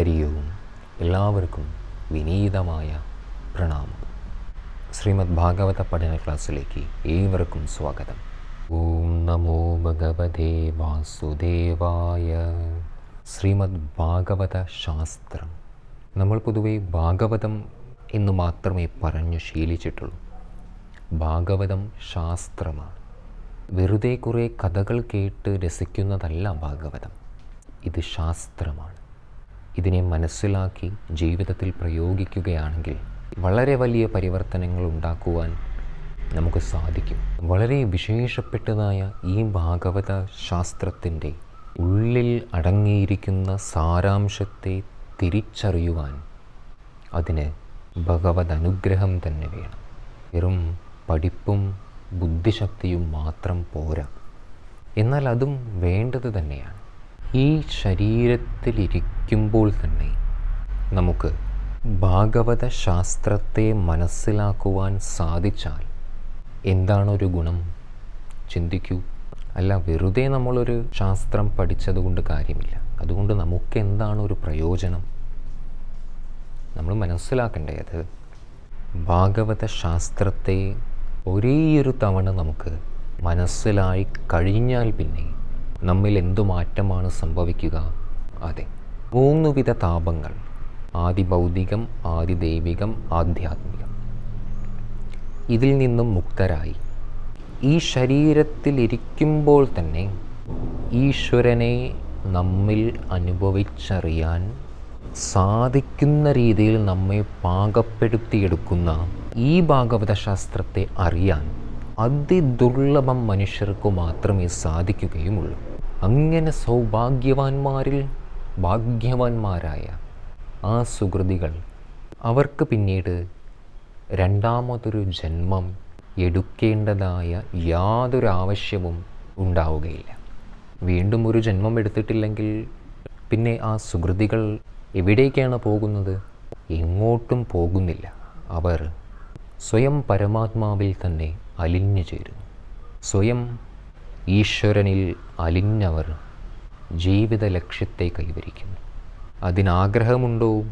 ഹരി ഓം എല്ലാവർക്കും വിനീതമായ പ്രണാമം. ശ്രീമദ് ഭാഗവത പഠന ക്ലാസ്സിലേക്ക് ഏവർക്കും സ്വാഗതം. ഓം നമോ ഭഗവതേ വാസുദേവായ. ശ്രീമദ് ഭാഗവത ശാസ്ത്രം. നമ്മൾ പൊതുവെ ഭാഗവതം എന്ന് മാത്രമേ പറഞ്ഞു ശീലിച്ചിട്ടുള്ളൂ. ഭാഗവതം ശാസ്ത്രമാണ്. വെറുതെ കുറേ കഥകൾ കേട്ട് രസിക്കുന്നതല്ല ഭാഗവതം. ഇത് ശാസ്ത്രമാണ്. ഇതിനെ മനസ്സിലാക്കി ജീവിതത്തിൽ പ്രയോഗിക്കുകയാണെങ്കിൽ വളരെ വലിയ പരിവർത്തനങ്ങൾ ഉണ്ടാക്കുവാൻ നമുക്ക് സാധിക്കും. വളരെ വിശേഷപ്പെട്ടതായ ഈ ഭാഗവത ശാസ്ത്രത്തിന്റെ ഉള്ളിൽ അടങ്ങിയിരിക്കുന്ന സാരാംശത്തെ തിരിച്ചറിയുവാൻ അതിന് ഭഗവത് അനുഗ്രഹം തന്നെ വേണം. വെറും പഠിപ്പും ബുദ്ധിശക്തിയും മാത്രം പോരാ. എന്നാൽ അതും വേണ്ടത് തന്നെയാണ്. ഈ ശരീരത്തിലിരിക്കുമ്പോൾ തന്നെ നമുക്ക് ഭാഗവത ശാസ്ത്രത്തെ മനസ്സിലാക്കുവാൻ സാധിച്ചാൽ എന്താണൊരു ഗുണം? ചിന്തിക്കൂ. അല്ല വെറുതെ നമ്മളൊരു ശാസ്ത്രം പഠിച്ചതുകൊണ്ട് കാര്യമില്ല. അതുകൊണ്ട് നമുക്ക് എന്താണ് ഒരു പ്രയോജനം? നമ്മൾ മനസ്സിലാക്കണ്ടേ അത്? ഭാഗവത ശാസ്ത്രത്തെ ഒരേയൊരു തവണ നമുക്ക് മനസ്സിലായി കഴിഞ്ഞാൽ പിന്നെ നമ്മിൽ എന്തു മാറ്റമാണ് സംഭവിക്കുക? അതെ. മൂന്നുവിധ താപങ്ങൾ. ആദി ഭൗതികം ആദി ദൈവികം ആധ്യാത്മികം. ഇതിൽ നിന്നും മുക്തരായി. ഈ ശരീരത്തിലിരിക്കുമ്പോൾ തന്നെ ഈശ്വരനെ നമ്മിൽ അനുഭവിച്ചറിയാൻ സാധിക്കുന്ന രീതിയിൽ നമ്മെ പാകപ്പെടുത്തിയെടുക്കുന്ന ഈ ഭാഗവത ശാസ്ത്രത്തെ അറിയാൻ അതിദുർലഭം മനുഷ്യർക്ക് മാത്രമേ സാധിക്കുകയുമുള്ളൂ. അങ്ങനെ സൗഭാഗ്യവാന്മാരിൽ ഭാഗ്യവാന്മാരായ ആ സുഹൃതികൾ അവർക്ക് പിന്നീട് രണ്ടാമതൊരു ജന്മം എടുക്കേണ്ടതായ യാതൊരു ആവശ്യവും ഉണ്ടാവുകയില്ല. വീണ്ടും ഒരു ജന്മം എടുത്തിട്ടില്ലെങ്കിൽ പിന്നെ ആ സുഹൃതികൾ എവിടേക്കാണ് പോകുന്നത്? എങ്ങോട്ടും പോകുന്നില്ല. അവർ സ്വയം പരമാത്മാവിൽ തന്നെ അലിഞ്ഞു ചേരുന്നു. സ്വയം ഈശ്വരനിൽ അലിഞ്ഞവർ ജീവിത ലക്ഷ്യത്തെ കൈവരിക്കുന്നു. അതിനാഗ്രഹമുണ്ടോ?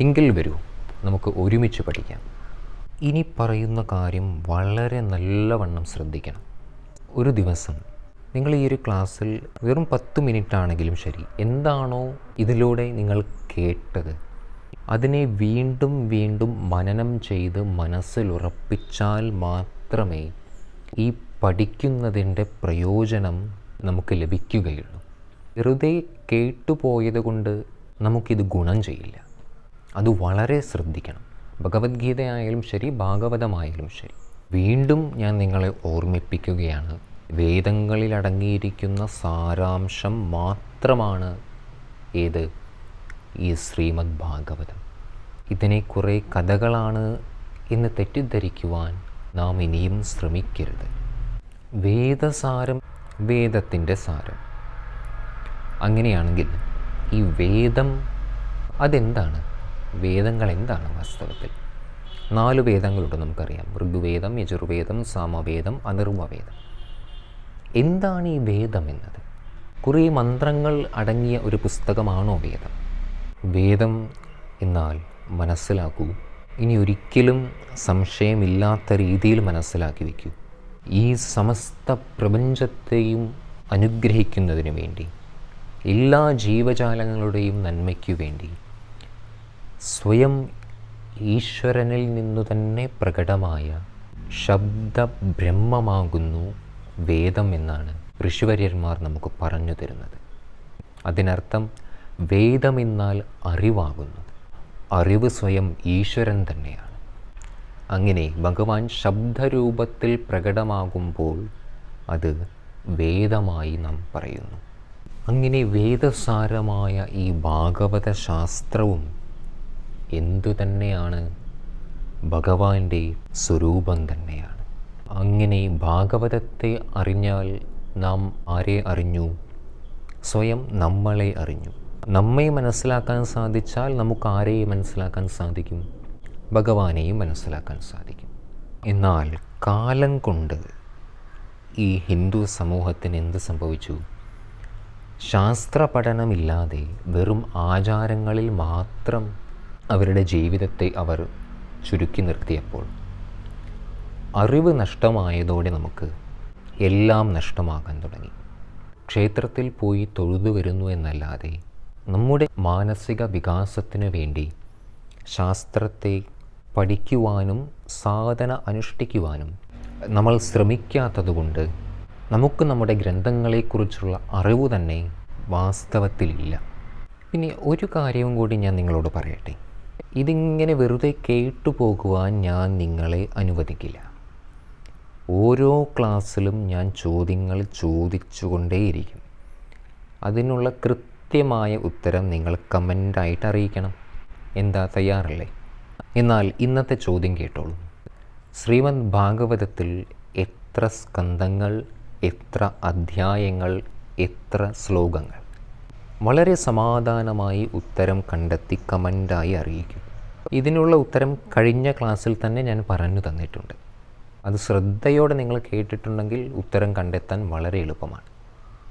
എങ്കിൽ വരൂ നമുക്ക് ഒരുമിച്ച് പഠിക്കാം. ഇനി പറയുന്ന കാര്യം വളരെ നല്ലവണ്ണം ശ്രദ്ധിക്കണം. ഒരു ദിവസം നിങ്ങൾ ഈ ഒരു ക്ലാസ്സിൽ വെറും പത്ത് മിനിറ്റ് ആണെങ്കിലും ശരി എന്താണോ ഇതിലൂടെ നിങ്ങൾ കേട്ടത് അതിനെ വീണ്ടും വീണ്ടും മനനം ചെയ്ത് മനസ്സിൽ ഉറപ്പിച്ചാൽ മാത്രമേ ഈ പഠിക്കുന്നതിന്റെ പ്രയോജനം നമുക്ക് ലഭിക്കുകയുള്ളൂ. വെറുതെ കേട്ടുപോയത് കൊണ്ട് നമുക്കിത് ഗുണം ചെയ്യില്ല. അത് വളരെ ശ്രദ്ധിക്കണം. ഭഗവത്ഗീതയായാലും ശരി ഭാഗവതമായാലും ശരി. വീണ്ടും ഞാൻ നിങ്ങളെ ഓർമ്മിപ്പിക്കുകയാണ് വേദങ്ങളിൽ അടങ്ങിയിരിക്കുന്ന സാരാംശം മാത്രമാണ് ഏത് ഈ ശ്രീമദ് ഭാഗവതം ഇതിനെ കുറേ കഥകളാണ് എന്ന് തെറ്റിദ്ധരിക്കുവാൻ നാം ഇനിയും ശ്രമിക്കരുത്. വേദസാരം വേദത്തിന്റെ സാരം. അങ്ങനെയാണെങ്കിൽ ഈ വേദം അതെന്താണ്? വേദങ്ങൾ എന്താണ് വാസ്തവത്തിൽ? നാല് വേദങ്ങളുണ്ട് നമുക്കറിയാം. ഋഗ്വേദം യജുർവേദം സാമവേദം അനിർവവേദം എന്താണ് ഈ വേദം എന്നത്? കുറേ മന്ത്രങ്ങൾ അടങ്ങിയ ഒരു പുസ്തകമാണോ വേദം? വേദം എന്നാൽ മനസ്സിലാക്കൂ. ഇനി ഒരിക്കലും സംശയമില്ലാത്ത രീതിയിൽ മനസ്സിലാക്കി വയ്ക്കൂ. ഈ സമസ്ത പ്രപഞ്ചത്തെയും അനുഗ്രഹിക്കുന്നതിന് വേണ്ടി എല്ലാ ജീവജാലങ്ങളുടെയും നന്മയ്ക്കു വേണ്ടി സ്വയം ഈശ്വരനിൽ നിന്നു തന്നെ പ്രകടമായ ശബ്ദ ബ്രഹ്മമാകുന്നു വേദം എന്നാണ് ഋഷിവര്യന്മാർ നമുക്ക് പറഞ്ഞു തരുന്നത്. അതിനർത്ഥം വേദമെന്നാൽ അറിവാകുന്നത് അറിവ് സ്വയം ഈശ്വരൻ തന്നെയാണ്. അങ്ങനെ ഭഗവാൻ ശബ്ദരൂപത്തിൽ പ്രകടമാകുമ്പോൾ അത് വേദമായി നാം പറയുന്നു. അങ്ങനെ വേദസാരമായ ഈ ഭാഗവത ശാസ്ത്രവും എന്തു തന്നെയാണ് ഭഗവാന്റെ സ്വരൂപം തന്നെയാണ്. അങ്ങനെ ഭാഗവതത്തെ അറിഞ്ഞാൽ നാം ആരെ അറിഞ്ഞു? സ്വയം നമ്മളെ അറിഞ്ഞു. നമ്മെ മനസ്സിലാക്കാൻ സാധിച്ചാൽ നമുക്ക് ആരെയും മനസ്സിലാക്കാൻ സാധിക്കും? ഭഗവാനെയും മനസ്സിലാക്കാൻ സാധിക്കും. എന്നാൽ കാലം കൊണ്ട് ഈ ഹിന്ദു സമൂഹത്തിന് എന്ത് സംഭവിച്ചു? ശാസ്ത്ര പഠനമില്ലാതെ വെറും ആചാരങ്ങളിൽ മാത്രം അവരുടെ ജീവിതത്തെ അവർ ചുരുക്കി നിർത്തിയപ്പോൾ അറിവ് നഷ്ടമായതോടെ നമുക്ക് എല്ലാം നഷ്ടമാകാൻ തുടങ്ങി. ക്ഷേത്രത്തിൽ പോയി തൊഴുതു വരുന്നു എന്നല്ലാതെ നമ്മുടെ മാനസിക വികാസത്തിന് വേണ്ടി ശാസ്ത്രത്തെ പഠിക്കുവാനും സാധന അനുഷ്ഠിക്കുവാനും നമ്മൾ ശ്രമിക്കാത്തതുകൊണ്ട് നമുക്ക് നമ്മുടെ ഗ്രന്ഥങ്ങളെക്കുറിച്ചുള്ള അറിവ് തന്നെ വാസ്തവത്തിലില്ല. പിന്നെ ഒരു കാര്യവും കൂടി ഞാൻ നിങ്ങളോട് പറയട്ടെ. ഇതിങ്ങനെ വെറുതെ കേട്ടു പോകുവാൻ ഞാൻ നിങ്ങളെ അനുവദിക്കില്ല. ഓരോ ക്ലാസ്സിലും ഞാൻ ചോദ്യങ്ങൾ ചോദിച്ചുകൊണ്ടേയിരിക്കും. അതിനുള്ള കൃത്യമായ ഉത്തരം നിങ്ങൾ കമന്റായിട്ട് അറിയിക്കണം. എന്താ തയ്യാറല്ലേ? എന്നാൽ ഇന്നത്തെ ചോദ്യം കേട്ടോളൂ. ശ്രീമദ് ഭാഗവതത്തിൽ എത്ര സ്കന്ധങ്ങൾ എത്ര അധ്യായങ്ങൾ എത്ര ശ്ലോകങ്ങൾ? വളരെ സമാധാനമായി ഉത്തരം കണ്ടെത്തി കമന്റായി അറിയിക്കും. ഇതിനുള്ള ഉത്തരം കഴിഞ്ഞ ക്ലാസ്സിൽ തന്നെ ഞാൻ പറഞ്ഞു തന്നിട്ടുണ്ട്. അത് ശ്രദ്ധയോടെ നിങ്ങൾ കേട്ടിട്ടുണ്ടെങ്കിൽ ഉത്തരം കണ്ടെത്താൻ വളരെ എളുപ്പമാണ്.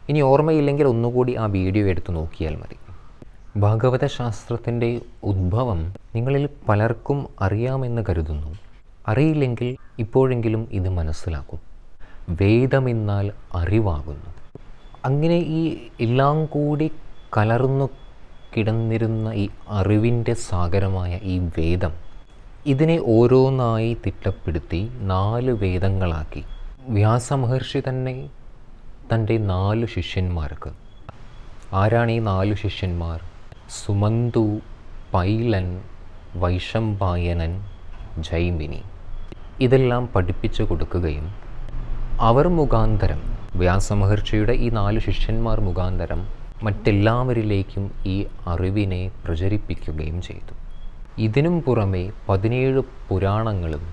ഇനി ഓർമ്മയില്ലെങ്കിൽ ഒന്നുകൂടി ആ വീഡിയോ എടുത്ത് നോക്കിയാൽ മതി. ഭാഗവത ശാസ്ത്രത്തിന്റെ ഉദ്ഭവം നിങ്ങളിൽ പലർക്കും അറിയാമെന്ന് കരുതുന്നു. അറിയില്ലെങ്കിൽ ഇപ്പോഴെങ്കിലും ഇത് മനസ്സിലാക്കും. വേദമെന്നാൽ അറിവാകുന്നു. അങ്ങനെ ഈ എല്ലാം കൂടി കലർന്നു കിടന്നിരുന്ന ഈ അറിവിന്റെ സാഗരമായ ഈ വേദം ഇതിനെ ഓരോന്നായി തിട്ടപ്പെടുത്തി നാല് വേദങ്ങളാക്കി. വ്യാസമഹർഷി തന്നെ തന്റെ നാല് ശിഷ്യന്മാർക്ക്. ആരാണ് ഈ നാല് ശിഷ്യന്മാർ? സുമന്തു പൈലൻ വൈശംപായനൻ ജൈമിനി. ഇതെല്ലാം പഠിപ്പിച്ചു കൊടുക്കുകയും അവർ മുഖാന്തരം വ്യാസമഹർഷിയുടെ ഈ നാല് ശിഷ്യന്മാർ മുഖാന്തരം മറ്റെല്ലാവരിലേക്കും ഈ അറിവിനെ പ്രചരിപ്പിക്കുകയും ചെയ്തു. ഇതിനും പുറമെ പതിനേഴ് പുരാണങ്ങളും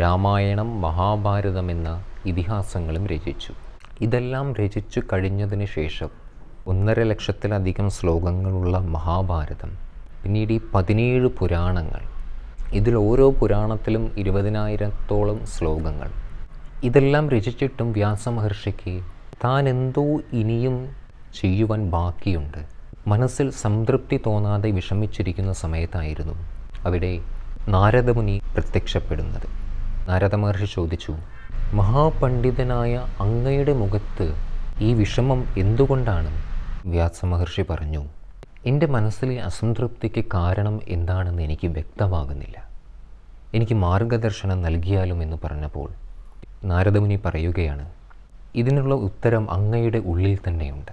രാമായണം മഹാഭാരതം എന്ന ഇതിഹാസങ്ങളും രചിച്ചു. ഇതെല്ലാം രചിച്ചു കഴിഞ്ഞതിന് ശേഷം ഒന്നര ലക്ഷത്തിലധികം ശ്ലോകങ്ങളുള്ള മഹാഭാരതം പിന്നീട് ഈ പതിനേഴ് പുരാണങ്ങൾ ഇതിൽ ഓരോ പുരാണത്തിലും ഇരുപതിനായിരത്തോളം ശ്ലോകങ്ങൾ. ഇതെല്ലാം രചിച്ചിട്ടും വ്യാസമഹർഷിക്ക് താൻ എന്തോ ഇനിയും ചെയ്യുവാൻ ബാക്കിയുണ്ട്. മനസ്സിൽ സംതൃപ്തി തോന്നാതെ വിഷമിച്ചിരിക്കുന്ന സമയത്തായിരുന്നു അവിടെ നാരദമുനി പ്രത്യക്ഷപ്പെടുന്നത്. നാരദ മഹർഷി ചോദിച്ചു മഹാപണ്ഡിതനായ അങ്ങയുടെ മുഖത്ത് ഈ വിഷമം എന്തുകൊണ്ടാണ്? വ്യാസമഹർഷി പറഞ്ഞു എന്റെ മനസ്സിലെ അസംതൃപ്തിക്ക് കാരണം എന്താണെന്ന് എനിക്ക് വ്യക്തമാകുന്നില്ല. എനിക്ക് മാർഗദർശനം നൽകിയാലും എന്ന് പറഞ്ഞപ്പോൾ നാരദമുനി പറയുകയാണ് ഇതിനുള്ള ഉത്തരം അങ്ങയുടെ ഉള്ളിൽ തന്നെയുണ്ട്.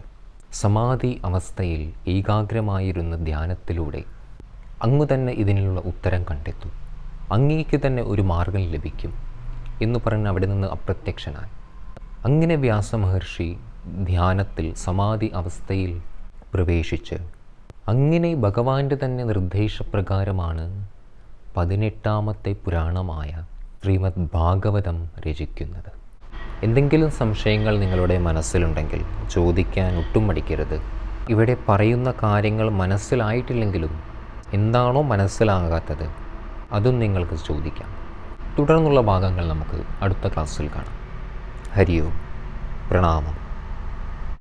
സമാധി അവസ്ഥയിൽ ഏകാഗ്രമായിരുന്ന ധ്യാനത്തിലൂടെ അങ്ങ് തന്നെ ഇതിനുള്ള ഉത്തരം കണ്ടെത്തും. അങ്ങേക്ക് തന്നെ ഒരു മാർഗം ലഭിക്കും. എന്ന് പറഞ്ഞ് അവിടെ നിന്ന് അപ്രത്യക്ഷനായി. അങ്ങനെ വ്യാസമഹർഷി ധ്യാനത്തിൽ സമാധി അവസ്ഥയിൽ പ്രവേശിച്ച് അങ്ങനെ ഭഗവാന്റെ തന്നെ നിർദ്ദേശപ്രകാരമാണ് പതിനെട്ടാമത്തെ പുരാണമായ ശ്രീമദ് ഭാഗവതം രചിക്കുന്നത്. എന്തെങ്കിലും സംശയങ്ങൾ നിങ്ങളുടെ മനസ്സിലുണ്ടെങ്കിൽ ചോദിക്കാൻ ഒട്ടും മടിക്കരുത്. ഇവിടെ പറയുന്ന കാര്യങ്ങൾ മനസ്സിലായിട്ടില്ലെങ്കിലും എന്താണോ മനസ്സിലാകാത്തത് അതും നിങ്ങൾക്ക് ചോദിക്കാം. തുടർന്നുള്ള ഭാഗങ്ങൾ നമുക്ക് അടുത്ത ക്ലാസ്സിൽ കാണാം. ഹരിയോ. പ്രണാമം.